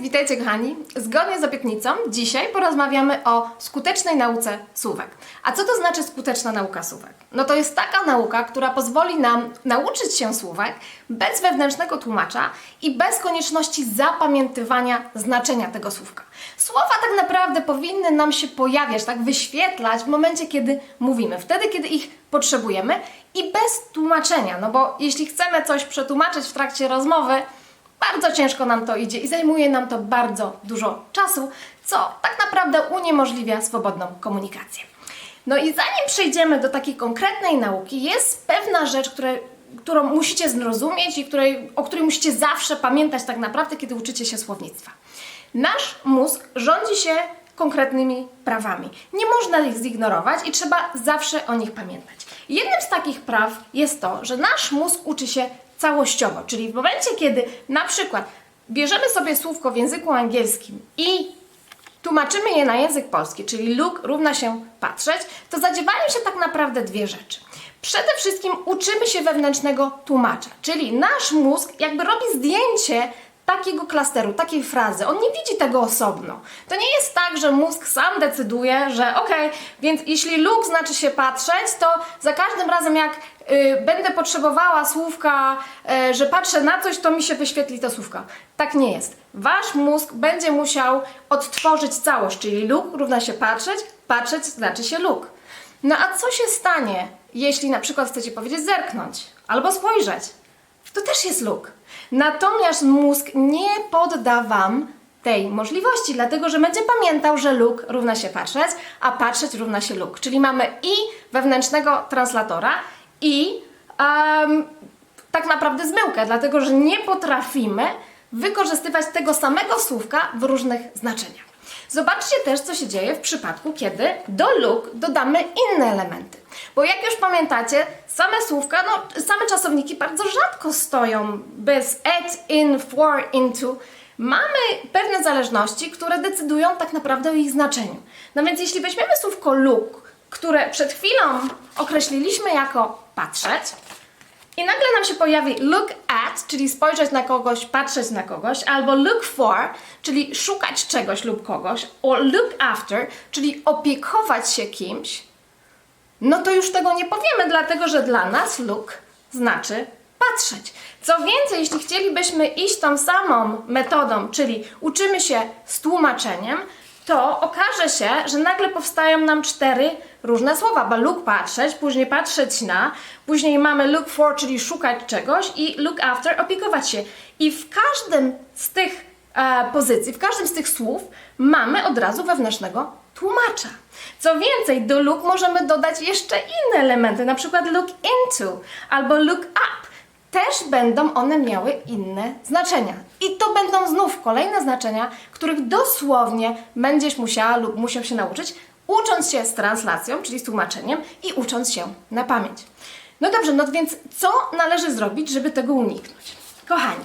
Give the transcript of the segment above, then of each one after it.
Witajcie kochani. Zgodnie z obietnicą, dzisiaj porozmawiamy o skutecznej nauce słówek. A co to znaczy skuteczna nauka słówek? No to jest taka nauka, która pozwoli nam nauczyć się słówek bez wewnętrznego tłumacza i bez konieczności zapamiętywania znaczenia tego słówka. Słowa tak naprawdę powinny nam się pojawiać, tak wyświetlać w momencie, kiedy mówimy, wtedy, kiedy ich potrzebujemy i bez tłumaczenia, no bo jeśli chcemy coś przetłumaczyć w trakcie rozmowy, bardzo ciężko nam to idzie i zajmuje nam to bardzo dużo czasu, co tak naprawdę uniemożliwia swobodną komunikację. No i zanim przejdziemy do takiej konkretnej nauki, jest pewna rzecz, którą musicie zrozumieć i której, o której musicie zawsze pamiętać tak naprawdę, kiedy uczycie się słownictwa. Nasz mózg rządzi się konkretnymi prawami. Nie można ich zignorować i trzeba zawsze o nich pamiętać. Jednym z takich praw jest to, że nasz mózg uczy się całościowo, czyli w momencie, kiedy na przykład bierzemy sobie słówko w języku angielskim i tłumaczymy je na język polski, czyli look równa się patrzeć, to zadziewają się tak naprawdę dwie rzeczy. Przede wszystkim uczymy się wewnętrznego tłumacza, czyli nasz mózg jakby robi zdjęcie takiego klasteru, takiej frazy. On nie widzi tego osobno. To nie jest tak, że mózg sam decyduje, że okej, więc jeśli look znaczy się patrzeć, to za każdym razem jak y, będę potrzebowała słówka, y, że patrzę na coś, to mi się wyświetli to słówka. Tak nie jest. Wasz mózg będzie musiał odtworzyć całość, czyli look równa się patrzeć, patrzeć znaczy się look. No a co się stanie, jeśli na przykład chcecie powiedzieć zerknąć albo spojrzeć? To też jest look. Natomiast mózg nie podda Wam tej możliwości, dlatego że będzie pamiętał, że look równa się patrzeć, a patrzeć równa się look. Czyli mamy i wewnętrznego translatora, i em, tak naprawdę zmyłkę, dlatego że nie potrafimy wykorzystywać tego samego słówka w różnych znaczeniach. Zobaczcie też, co się dzieje w przypadku, kiedy do look dodamy inne elementy. Bo jak już pamiętacie, same słówka, no same czasowniki bardzo rzadko stoją bez at, in, for, into. Mamy pewne zależności, które decydują tak naprawdę o ich znaczeniu. No więc jeśli weźmiemy słówko look, które przed chwilą określiliśmy jako patrzeć, i nagle nam się pojawi look at, czyli spojrzeć na kogoś, patrzeć na kogoś, albo look for, czyli szukać czegoś lub kogoś, or look after, czyli opiekować się kimś, no to już tego nie powiemy, dlatego że dla nas look znaczy patrzeć. Co więcej, jeśli chcielibyśmy iść tą samą metodą, czyli uczymy się z tłumaczeniem, to okaże się, że nagle powstają nam cztery różne słowa, bo look patrzeć, później patrzeć na, później mamy look for, czyli szukać czegoś i look after, opiekować się. I w każdym z tych e, pozycji, w każdym z tych słów mamy od razu wewnętrznego tłumacza. Co więcej, do look możemy dodać jeszcze inne elementy, na przykład look into albo look up też będą one miały inne znaczenia. I to będą znów kolejne znaczenia, których dosłownie będziesz musiała lub musiał się nauczyć, ucząc się z translacją, czyli z tłumaczeniem i ucząc się na pamięć. No dobrze, no więc co należy zrobić, żeby tego uniknąć? Kochani,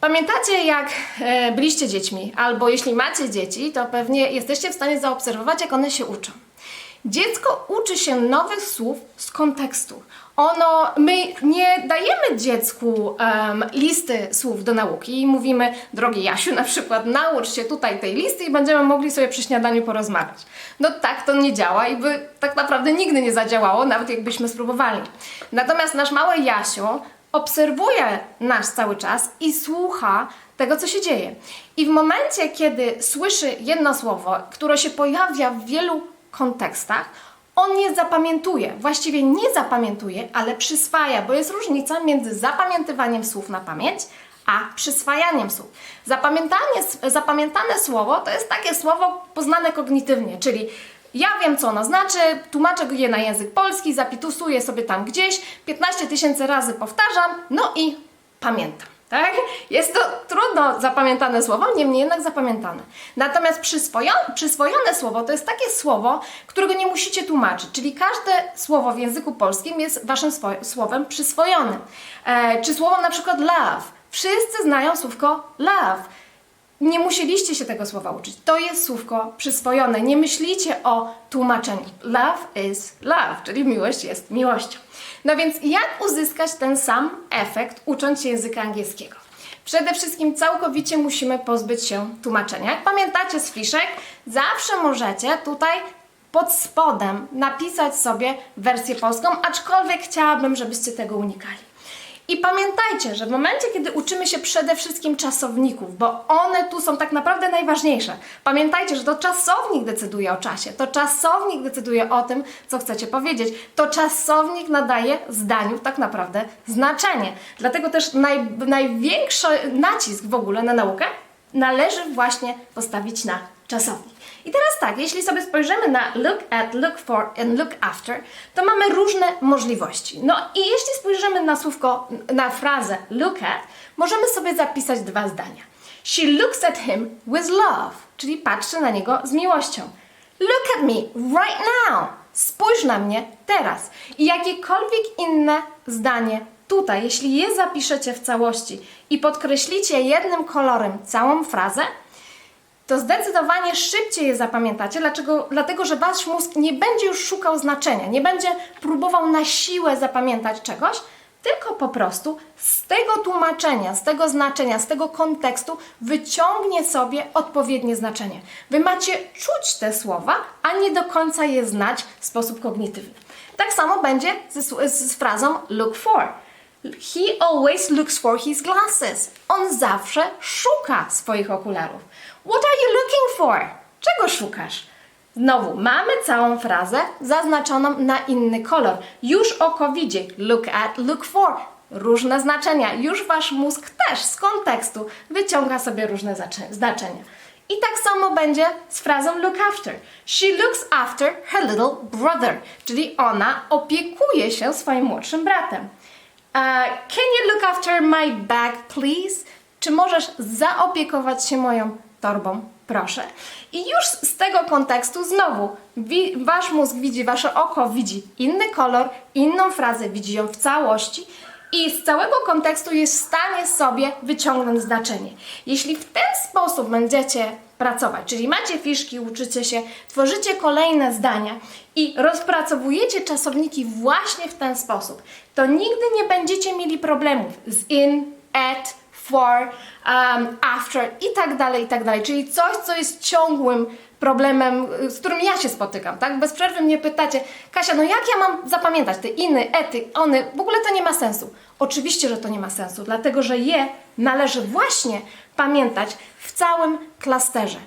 Pamiętacie, jak e, byliście dziećmi, albo jeśli macie dzieci, to pewnie jesteście w stanie zaobserwować, jak one się uczą. Dziecko uczy się nowych słów z kontekstu. Ono, my nie dajemy dziecku em, listy słów do nauki i mówimy, drogi Jasiu, na przykład naucz się tutaj tej listy i będziemy mogli sobie przy śniadaniu porozmawiać. No tak to nie działa i by tak naprawdę nigdy nie zadziałało, nawet jakbyśmy spróbowali. Natomiast nasz mały Jasiu obserwuje nas cały czas i słucha tego, co się dzieje. I w momencie, kiedy słyszy jedno słowo, które się pojawia w wielu kontekstach, on nie zapamiętuje, właściwie nie zapamiętuje, ale przyswaja, bo jest różnica między zapamiętywaniem słów na pamięć, a przyswajaniem słów. Zapamiętanie, zapamiętane słowo to jest takie słowo poznane kognitywnie, czyli ja wiem, co ono znaczy, tłumaczę je na język polski, zapitusuję sobie tam gdzieś, 15 tysięcy razy powtarzam, no i pamiętam. Tak? Jest to trudno zapamiętane słowo, niemniej jednak zapamiętane. Natomiast przyswojone, przyswojone słowo to jest takie słowo, którego nie musicie tłumaczyć, czyli każde słowo w języku polskim jest waszym słowem przyswojonym. E, czy słowo na przykład love. Wszyscy znają słówko love. Nie musieliście się tego słowa uczyć. To jest słówko przyswojone. Nie myślicie o tłumaczeniu. Love is love, czyli miłość jest miłością. No więc jak uzyskać ten sam efekt ucząc się języka angielskiego? Przede wszystkim całkowicie musimy pozbyć się tłumaczenia. Jak pamiętacie z fiszek, zawsze możecie tutaj pod spodem napisać sobie wersję polską, aczkolwiek chciałabym, żebyście tego unikali. I pamiętajcie, że w momencie, kiedy uczymy się przede wszystkim czasowników, bo one tu są tak naprawdę najważniejsze. Pamiętajcie, że to czasownik decyduje o czasie, to czasownik decyduje o tym, co chcecie powiedzieć. To czasownik nadaje zdaniu tak naprawdę znaczenie. Dlatego też naj, największy nacisk w ogóle na naukę należy właśnie postawić na czasownik. I teraz tak, jeśli sobie spojrzymy na look at, look for and look after, to mamy różne możliwości. No i jeśli spojrzymy na słówko, na frazę look at, możemy sobie zapisać dwa zdania. She looks at him with love, czyli patrzy na niego z miłością. Look at me right now. Spójrz na mnie teraz. I jakiekolwiek inne zdanie tutaj, jeśli je zapiszecie w całości i podkreślicie jednym kolorem całą frazę, to zdecydowanie szybciej je zapamiętacie. Dlaczego? Dlatego, że wasz mózg nie będzie już szukał znaczenia, nie będzie próbował na siłę zapamiętać czegoś, tylko po prostu z tego tłumaczenia, z tego znaczenia, z tego kontekstu wyciągnie sobie odpowiednie znaczenie. Wy macie czuć te słowa, a nie do końca je znać w sposób kognitywny. Tak samo będzie z, z frazą look for. He always looks for his glasses. On zawsze szuka swoich okularów. What are you looking for? Czego szukasz? Znowu, mamy całą frazę zaznaczoną na inny kolor. Już oko widzi. Look at, look for. Różne znaczenia. Już wasz mózg też z kontekstu wyciąga sobie różne znaczenia. I tak samo będzie z frazą look after. She looks after her little brother, czyli ona opiekuje się swoim młodszym bratem. Uh, can you look after my bag, please? Czy możesz zaopiekować się moją torbą? Proszę. I już z tego kontekstu znowu wasz mózg widzi, wasze oko widzi inny kolor, inną frazę, widzi ją w całości i z całego kontekstu jest w stanie sobie wyciągnąć znaczenie. Jeśli w ten sposób będziecie pracować, czyli macie fiszki, uczycie się, tworzycie kolejne zdania i rozpracowujecie czasowniki właśnie w ten sposób, to nigdy nie będziecie mieli problemów z in, at, for, um, after i tak dalej, i tak dalej. Czyli coś, co jest ciągłym problemem, y, z którym ja się spotykam, tak? Bez przerwy mnie pytacie, Kasia, no jak ja mam zapamiętać te iny, ety, ony? W ogóle to nie ma sensu. Oczywiście, że to nie ma sensu, dlatego że je należy właśnie pamiętać w całym klasterze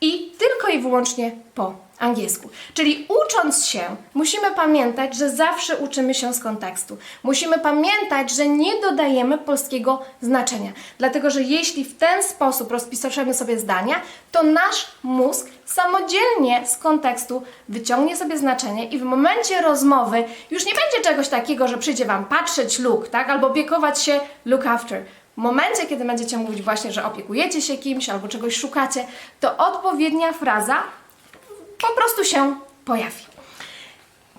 i tylko i wyłącznie po angielsku. Czyli ucząc się, musimy pamiętać, że zawsze uczymy się z kontekstu. Musimy pamiętać, że nie dodajemy polskiego znaczenia. Dlatego, że jeśli w ten sposób rozpiszemy sobie zdania, to nasz mózg samodzielnie z kontekstu wyciągnie sobie znaczenie i w momencie rozmowy już nie będzie czegoś takiego, że przyjdzie Wam patrzeć look, tak? Albo opiekować się look after. W momencie, kiedy będziecie mówić właśnie, że opiekujecie się kimś albo czegoś szukacie, to odpowiednia fraza po prostu się pojawi.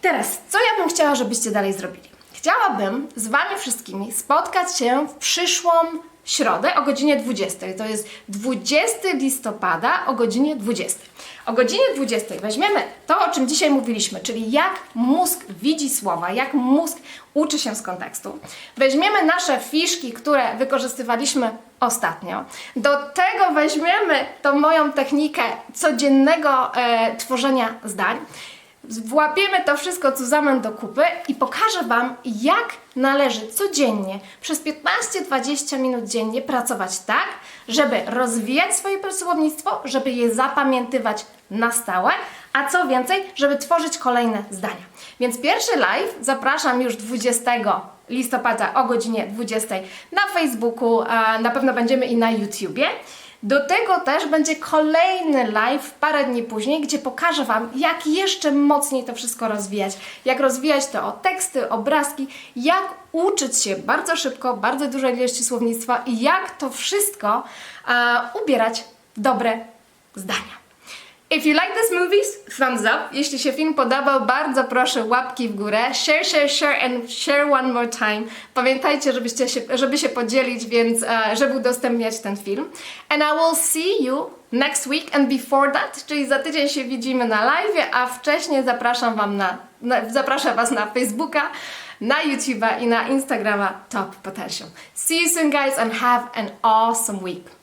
Teraz, co ja bym chciała, żebyście dalej zrobili? Chciałabym z Wami wszystkimi spotkać się w przyszłą środę o godzinie 20. To jest 20 listopada o godzinie 20. O godzinie 20 weźmiemy to, o czym dzisiaj mówiliśmy, czyli jak mózg widzi słowa, jak mózg uczy się z kontekstu. Weźmiemy nasze fiszki, które wykorzystywaliśmy ostatnio. Do tego weźmiemy tą moją technikę codziennego e, tworzenia zdań. Włapiemy to wszystko cuzamen do kupy i pokażę Wam, jak należy codziennie przez 15-20 minut dziennie pracować tak, żeby rozwijać swoje słownictwo, żeby je zapamiętywać na stałe, a co więcej, żeby tworzyć kolejne zdania. Więc pierwszy live zapraszam już 20 listopada o godzinie 20 na Facebooku, na pewno będziemy i na YouTubie. Do tego też będzie kolejny live parę dni później, gdzie pokażę Wam, jak jeszcze mocniej to wszystko rozwijać. Jak rozwijać to o teksty, obrazki, jak uczyć się bardzo szybko, bardzo dużej ilości słownictwa i jak to wszystko e, ubierać w dobre zdania. If you like these movies, thumbs up. Jeśli się film podobał, bardzo proszę łapki w górę. Share, share, share and share one more time. Pamiętajcie, żebyście się, żeby się podzielić, więc e, żeby udostępniać ten film. And I will see you next week and before that, czyli za tydzień się widzimy na live, a wcześniej zapraszam wam na, na zapraszam was na Facebooka, na YouTube'a i na Instagrama Top Potential. See you soon guys and have an awesome week.